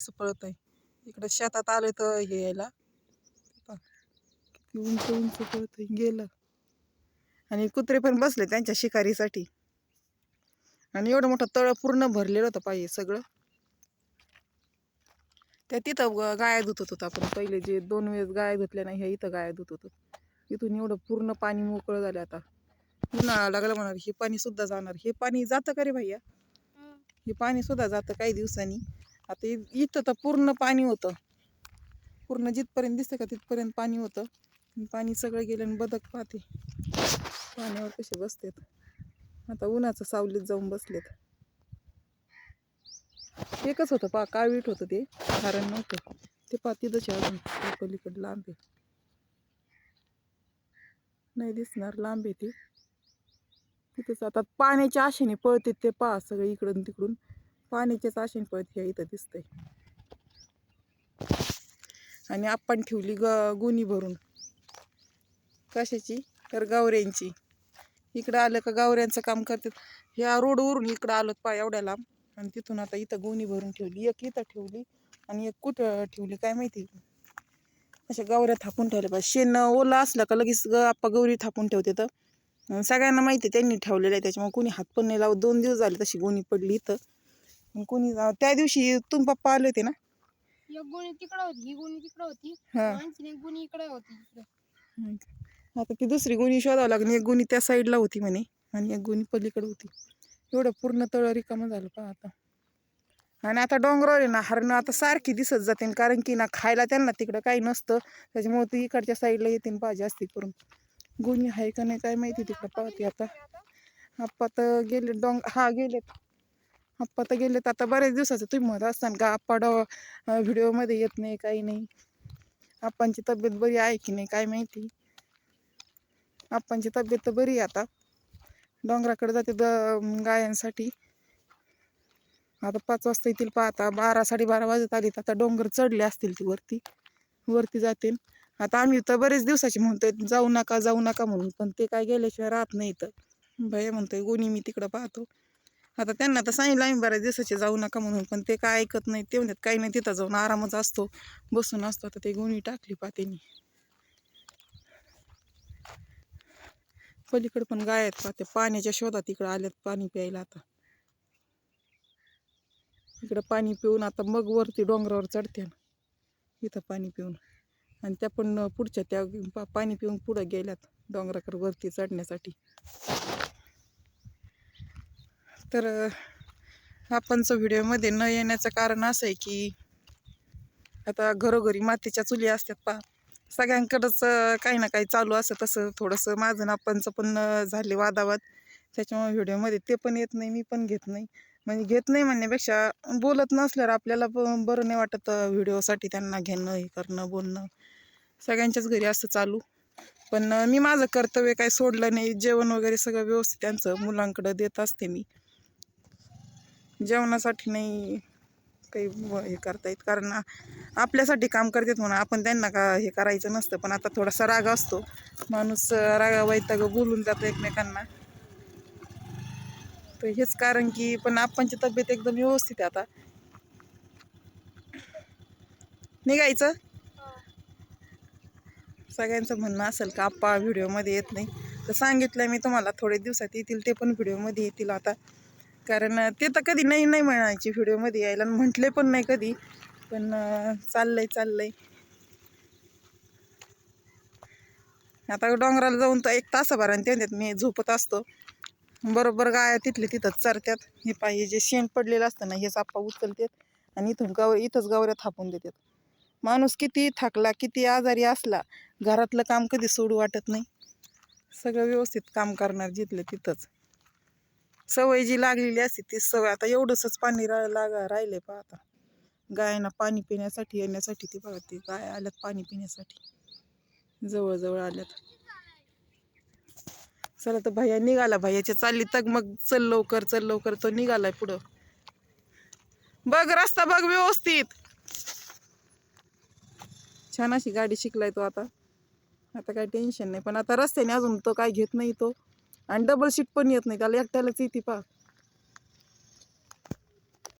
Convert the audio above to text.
असं पळत आहे. इकडं शेतात आलं तर हे यायला. किती उंच उंच पळत आहे गेलं. आणि कुत्रे पण बसले त्यांच्या शिकारीसाठी. आणि एवढं मोठं तळ पूर्ण भरलेलं होतं पाहिजे सगळं. त्या तिथं गाया धुत होतो आपण. पहिले जे दोन वेळेस गाया धुतल्या नाही ह्या इथं गाया धुत होतो. इथून एवढं पूर्ण पाणी मोकळं झालं आता. उन्हाळा लागला म्हणणार हे पाणी सुद्धा जाणार. हे पाणी जातं का रे भैया? हे पाणी सुद्धा जातं काही दिवसांनी. आता इथं तर पूर्ण पाणी होतं. पूर्ण जिथपर्यंत दिसतं का तिथपर्यंत पाणी होतं. पाणी सगळं गेलं आणि बदक पाहते. पाण्यावर कसे बसतेत. आता उन्हाचं सावलीत जाऊन बसलेत. एकच होतं पा काळवीट होतं ते. कारण नव्हतं. ते पा तिथंच अजून पलीकडे लांब आहे. नाही दिसणार लांब आहे ते. तिथंच आता पाण्याच्या आशेने पळते ते पहा सगळे इकडून तिकडून. पाण्याचेच आशेने पळते हे इथं दिसतंय. आणि आपण ठेवली ग गुणी भरून. कशाची? तर गावऱ्यांची. इकडं आलं का गावऱ्यांचं काम करतात. ह्या रोडवरून इकडं आलं पाय एवढ्या लांब आणि तिथून आता इथं गोणी भरून ठेवली. एक इथं ठेवली आणि एक कुठं ठेवली काय माहिती? अशा गावऱ्या थापून ठेवल्या पाहिजे. शेण ओलं असलं का लगेच ग आप्पा गौरी थापून ठेवते तर. सगळ्यांना माहिती आहे त्यांनी ठेवलेलं आहे. त्याच्यामुळे कोणी हात पण नाही लावत. दोन दिवस झाले तशी गोणी पडली इथं. मग कोणी त्या दिवशी तुम्ही पप्पा आले होते ना? एक गुणी तिकडं होती ही गुणी तिकडं होती हा. आणखी एक गुणी इकडे होती इकडं आता ती दुसरी गुणी शोधावं लागली एक गुणी त्या साईडला होती म्हणे आणि एक गुणी पलीकडे होती. एवढं पूर्ण तळ रिकामं झालं पहा आता. आणि आता डोंगरावर आहे ना हरणं आता सारखी दिसत जाते कारण की ना खायला त्यांना तिकडं काही नसतं त्याच्यामुळे ती इकडच्या साईडला येते पहा जास्ती करून. गुणी आहे का नाही काय माहिती तिकडं पाहते आता. आप्पा तर गेले डोंग हा गेलेत. आप्पा तर गेलेत. आता बऱ्याच दिवसाचं तुम्ही म्हणत असताना का आप्पा डॉ व्हिडिओमध्ये येत नाही काही नाही. आप्पांची तब्येत बरी आहे की नाही काय माहिती? आप्पांची तब्येत तर बरी आहे आता. डोंगराकडे जाते द गायांसाठी. आता पाच वाजता येतील पाहता बारा साडेबारा वाजत आली आता डोंगर चढले असतील ती वरती. वरती जातील. आता आम्ही तर बरेच दिवसाची म्हणतोय जाऊ नका जाऊ नका म्हणून. पण ते काय गेल्याशिवाय राहत नाही तर भैया म्हणतोय गोणी मी तिकडं पाहतो. आता त्यांना तर सांगितलं आम्ही बऱ्याच दिवसाचे जाऊ नका म्हणून पण ते काय ऐकत नाही ते म्हणतात काही नाही तिथं जाऊन आरामच असतो बसून असतो. आता ते गुणी टाकली पातेनी. पलीकडे पण गाय आहेत पाहते पाण्याच्या शोधात इकडं आल्यात पाणी प्यायला आता. इकडं पाणी पिऊन आता मग वरती डोंगरावर चढते इथं पाणी पिऊन. आणि त्या पण पुढच्या त्या पा- पाणी पिऊन पुढं गेल्यात डोंगराकडे वरती चढण्यासाठी. तर आपणचं व्हिडिओमध्ये न येण्याचं कारण असं आहे की आता घरोघरी मातीच्या चुली असतात पा सगळ्यांकडंच काही ना काही चालू असं तसं थोडंसं माझं ना आपणचं पण झाले वादावाद. त्याच्यामुळे व्हिडिओमध्ये ते पण येत नाही मी पण घेत नाही. म्हणजे घेत नाही म्हणण्यापेक्षा बोलत नसल्यावर आपल्याला बरं नाही वाटत व्हिडिओसाठी त्यांना घेणं हे करणं बोलणं. सगळ्यांच्याच घरी असं चालू. पण मी माझं कर्तव्य काही सोडलं नाही जेवण वगैरे सगळं व्यवस्थित त्यांचं मुलांकडं देत असते मी. जेवणासाठी नाही काही हे करता येत कारण आपल्यासाठी काम करतात म्हणून आपण त्यांना का हे करायचं नसतं. पण आता थोडासा राग असतो. माणूस रागा वैताग बोलून जातो एकमेकांना. तर हेच कारण की पण आपणची तब्येत एकदम व्यवस्थित आहे आता. निघायचं? सगळ्यांचं म्हणणं असेल का आप्पा व्हिडिओमध्ये येत नाही. तर सांगितलं मी तुम्हाला थोडे दिवसात येतील ते पण व्हिडिओमध्ये येतील आता. कारण ते तर कधी नाही नाही म्हणायची व्हिडिओमध्ये यायला आणि म्हटले पण नाही कधी. पण चाललंय चाललंय. आता डोंगराला जाऊन तर एक तासाभराने ते म्हणतात मी झोपत असतो. बरोबर गाया तिथले तिथंच चरत्यात. हे पाहिजे जे शेण पडलेलं असतं ना हे आप्पा उचलतात आणि इथून गव इथंच गवऱ्या थापून देतात. माणूस किती थकला किती आजारी असला घरातलं काम कधी सोडू वाटत नाही. सगळं व्यवस्थित काम करणार जिथलं तिथंच. सवय जी लागलेली असते ती सवय. आता एवढंसच पाणी रा लागा राहिले पहा आता. गायांना पाणी पिण्यासाठी येण्यासाठी ती बघा ती गाय आल्यात पाणी पिण्यासाठी. जवळजवळ आल्यात. चला तर भैया निघाला. भैयाच्या चालली तग मग चल लवकर चल लवकर. तो निघालाय पुढं. बघ रस्ता बघ व्यवस्थित. छान अशी गाडी शिकलाय तो आता. आता काही टेन्शन नाही. पण आता रस्त्याने अजून तो काय घेत नाही तो. आणि डबल सीट पण येत नाही. त्याला एकट्यालाच येते पा